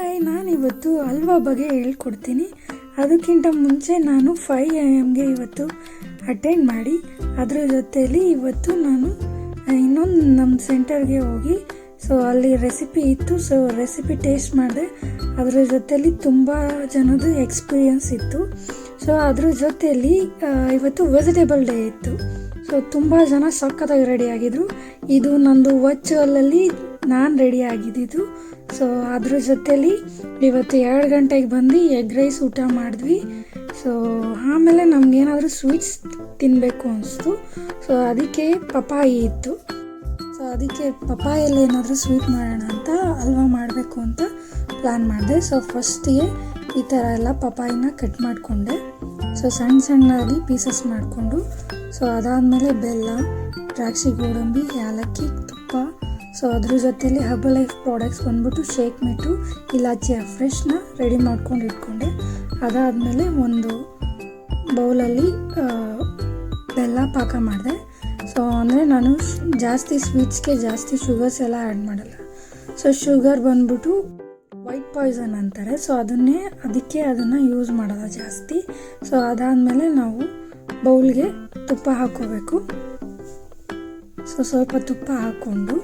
Hi, ನಾನಿವತ್ತು ಹಲ್ವಾ ಬಗ್ಗೆ ಹೇಳ್ಕೊಡ್ತೀನಿ. ಅದಕ್ಕಿಂತ ಮುಂಚೆ ನಾನು ಫೈವ್ ಎ ಎಮ್ಗೆ ಇವತ್ತು ಅಟೆಂಡ್ ಮಾಡಿ, ಅದರ ಜೊತೆಯಲ್ಲಿ ಇವತ್ತು ನಾನು ಇನ್ನೊಂದು ನಮ್ಮ ಸೆಂಟರ್ಗೆ ಹೋಗಿ ಸೊ ಅಲ್ಲಿ ರೆಸಿಪಿ ಇತ್ತು ಸೊ ರೆಸಿಪಿ ಟೇಸ್ಟ್ ಮಾಡಿದೆ. ಅದರ ಜೊತೆಯಲ್ಲಿ ತುಂಬ ಜನದ ಎಕ್ಸ್ಪೀರಿಯನ್ಸ್ ಇತ್ತು. ಸೊ ಅದ್ರ ಜೊತೆಯಲ್ಲಿ ಇವತ್ತು ವೆಜಿಟೇಬಲ್ ಡೇ ಇತ್ತು. ಸೊ ತುಂಬ ಜನ ಸಖತ್ತಾಗಿ ರೆಡಿ ಆಗಿದ್ರು. ಇದು ನಂದು ವರ್ಚುವಲಲ್ಲಿ ನಾನು ರೆಡಿ ಆಗಿದ್ದಿದ್ದು ಸೊ ಅದ್ರ ಜೊತೇಲಿ ಇವತ್ತು ಎರಡು ಗಂಟೆಗೆ ಬಂದು ಎಗ್ ರೈಸ್ ಊಟ ಮಾಡಿದ್ವಿ. ಸೊ ಆಮೇಲೆ ನಮಗೇನಾದರೂ ಸ್ವೀಟ್ಸ್ ತಿನ್ನಬೇಕು ಅನಿಸ್ತು. ಸೊ ಅದಕ್ಕೆ ಪಪಾಯಿ ಇತ್ತು. ಸೊ ಅದಕ್ಕೆ ಪಪಾಯಲ್ಲಿ ಏನಾದರೂ ಸ್ವೀಟ್ ಮಾಡೋಣ ಅಂತ ಹಲ್ವಾ ಮಾಡಬೇಕು ಅಂತ ಪ್ಲ್ಯಾನ್ ಮಾಡಿದೆ. ಸೊ ಫಸ್ಟಿಗೆ ಈ ಥರ ಎಲ್ಲ ಪಪಾಯಿನ ಕಟ್ ಮಾಡಿಕೊಂಡೆ. ಸೊ ಸಣ್ಣ ಸಣ್ಣದಾಗಿ ಪೀಸಸ್ ಮಾಡಿಕೊಂಡು. ಸೊ ಅದಾದಮೇಲೆ ಬೆಲ್ಲ, ದ್ರಾಕ್ಷಿ, ಗೋಡಂಬಿ, ಏಲಕ್ಕಿ, ತುಪ್ಪ ಸೊ ಅದ್ರ ಜೊತೆಯಲ್ಲಿ ಹರ್ಬಲ್ ಲೈಫ್ ಪ್ರಾಡಕ್ಟ್ಸ್ ಬಂದ್ಬಿಟ್ಟು ಶೇಕ್ ಮೆಟ್ಟು ಇಲಾಚಿ ಫ್ರೆಶ್ನ ರೆಡಿ ಮಾಡ್ಕೊಂಡು ಇಟ್ಕೊಂಡೆ. ಅದಾದಮೇಲೆ ಒಂದು ಬೌಲಲ್ಲಿ ಬೆಲ್ಲ ಪಾಕ ಮಾಡಿದೆ. ಸೊ ಅಂದರೆ ನಾನು ಜಾಸ್ತಿ ಸ್ವೀಟ್ಸ್ಗೆ ಜಾಸ್ತಿ ಶುಗರ್ಸ್ ಎಲ್ಲ ಆ್ಯಡ್ ಮಾಡಲ್ಲ. ಸೊ ಶುಗರ್ ಬಂದ್ಬಿಟ್ಟು ವೈಟ್ ಪಾಯ್ಸನ್ ಅಂತಾರೆ. ಸೊ ಅದನ್ನೇ, ಅದಕ್ಕೆ ಅದನ್ನು ಯೂಸ್ ಮಾಡೋಲ್ಲ ಜಾಸ್ತಿ. ಸೊ ಅದಾದಮೇಲೆ ನಾವು ಬೌಲ್ಗೆ ತುಪ್ಪ ಹಾಕೋಬೇಕು. ಸೊ ಸ್ವಲ್ಪ ತುಪ್ಪ ಹಾಕ್ಕೊಂಡು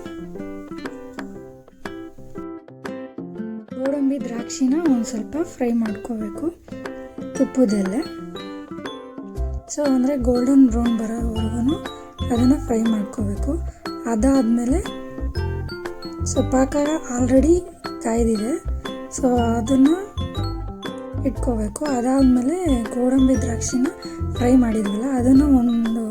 ಗೋಡಂಬಿ ದ್ರಾಕ್ಷಿನ ಒಂದು ಸ್ವಲ್ಪ ಫ್ರೈ ಮಾಡ್ಕೋಬೇಕು ತುಪ್ಪದಲ್ಲೇ. ಸೊ ಅಂದರೆ ಗೋಲ್ಡನ್ ಬ್ರೌನ್ ಬರೋವರೆಗೂ ಅದನ್ನು ಫ್ರೈ ಮಾಡ್ಕೋಬೇಕು. ಅದಾದಮೇಲೆ ಸೊ ಪಾಕ ಆಲ್ರೆಡಿ ಕಾಯ್ದಿದೆ. ಸೊ ಅದನ್ನು ಇಟ್ಕೋಬೇಕು. ಅದಾದಮೇಲೆ ಗೋಡಂಬಿ ದ್ರಾಕ್ಷಿನ ಫ್ರೈ ಮಾಡಿದ್ವಲ್ಲ, ಅದನ್ನು ಒಂದು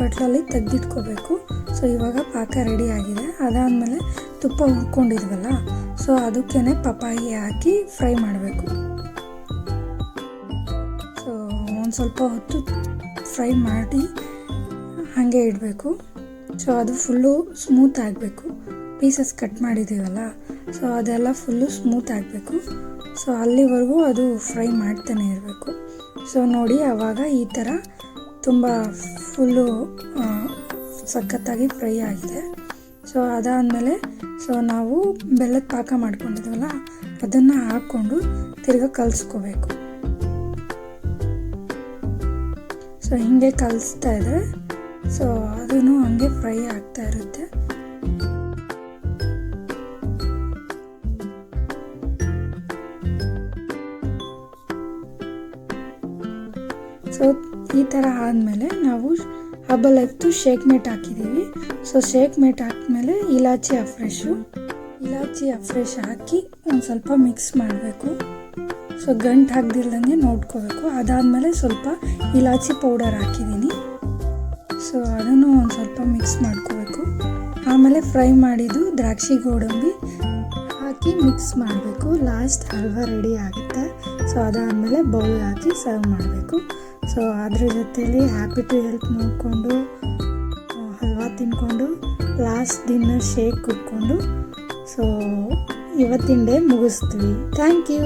ಬಟ್ಲಲ್ಲಿ ತೆಗೆದಿಟ್ಕೋಬೇಕು. ಸೊ ಇವಾಗ ಪಾಕ ರೆಡಿ ಆಗಿದೆ. ಅದಾದಮೇಲೆ ತುಪ್ಪ ಹುರ್ಕೊಂಡಿದ್ವಲ್ಲ ಸೊ ಅದಕ್ಕೇ ಪಪ್ಪಾಯಿ ಹಾಕಿ ಫ್ರೈ ಮಾಡಬೇಕು. ಸೊ ಒಂದು ಸ್ವಲ್ಪ ಹೊತ್ತು ಫ್ರೈ ಮಾಡಿ ಹಾಗೆ ಇಡಬೇಕು. ಸೊ ಅದು ಫುಲ್ಲು ಸ್ಮೂತ್ ಆಗಬೇಕು. ಪೀಸಸ್ ಕಟ್ ಮಾಡಿದ್ದೀವಲ್ಲ ಸೊ ಅದೆಲ್ಲ ಫುಲ್ಲು ಸ್ಮೂತ್ ಆಗಬೇಕು. ಸೊ ಅಲ್ಲಿವರೆಗೂ ಅದು ಫ್ರೈ ಮಾಡ್ತಾನೆ ಇರಬೇಕು. ಸೊ ನೋಡಿ ಆವಾಗ ಈ ಥರ ತುಂಬ ಫುಲ್ಲು ಸಖತ್ತಾಗಿ ಫ್ರೈ ಆಗಿದೆ. ಸೊ ಅದಾದಮೇಲೆ ಸೊ ನಾವು ಬೆಲ್ಲದ ಪಾಕ ಮಾಡ್ಕೊಂಡಿದ್ವಲ್ಲ, ಅದನ್ನು ಹಾಕ್ಕೊಂಡು ತಿರ್ಗಾ ಕಲಿಸ್ಕೋಬೇಕು. ಸೊ ಹಿಂಗೆ ಕಲಿಸ್ತಾ ಇದ್ರೆ ಸೊ ಅದನ್ನು ಹಂಗೆ ಫ್ರೈ ಆಗ್ತಾ ಇರುತ್ತೆ. ಸೊ ಈ ಥರ ಆದಮೇಲೆ ನಾವು ಹಬ್ಬಲ್ ಎತ್ತು ಶೇಕ್ ಮೇಟ್ ಹಾಕಿದ್ದೀವಿ ಸೊ ಶೇಕ್ ಮೇಟ್ ಹಾಕಿದ್ಮೇಲೆ ಇಲಾಚಿ ಅಫ್ರೆಶು ಇಲಾಚಿ ಅಫ್ರೆಶ್ ಹಾಕಿ ಒಂದು ಸ್ವಲ್ಪ ಮಿಕ್ಸ್ ಮಾಡಬೇಕು. ಸೊ ಗಂಟು ಹಾಕ್ದಿಲ್ದಂಗೆ ನೋಡ್ಕೋಬೇಕು. ಅದಾದಮೇಲೆ ಸ್ವಲ್ಪ ಇಲಾಚಿ ಪೌಡರ್ ಹಾಕಿದ್ದೀನಿ ಸೊ ಅದನ್ನು ಒಂದು ಸ್ವಲ್ಪ ಮಿಕ್ಸ್ ಮಾಡ್ಕೋಬೇಕು. ಆಮೇಲೆ ಫ್ರೈ ಮಾಡಿದ್ದು ದ್ರಾಕ್ಷಿ ಗೋಡಂಬಿ ಹಾಕಿ ಮಿಕ್ಸ್ ಮಾಡಬೇಕು. ಲಾಸ್ಟ್ ಹಲ್ವಾ ರೆಡಿ ಆಗುತ್ತೆ. ಸೊ ಅದಾದಮೇಲೆ ಬೌಲ್ ಹಾಕಿ ಸರ್ವ್ ಮಾಡಬೇಕು. ಸೊ ಅದ್ರ ಜೊತೆಯಲ್ಲಿ ಹ್ಯಾಪಿ ಟು ಹೆಲ್ತ್ ನೋಡಿಕೊಂಡು ಹಲ್ವಾ ತಿನ್ಕೊಂಡು ಲಾಸ್ಟ್ ಡಿನ್ನರ್ ಶೇಕ್ ಕುಟ್ಕೊಂಡು ಸೊ ಇವತ್ತಿನ ಡೇ ಮುಗಿಸ್ತೀವಿ. Thank you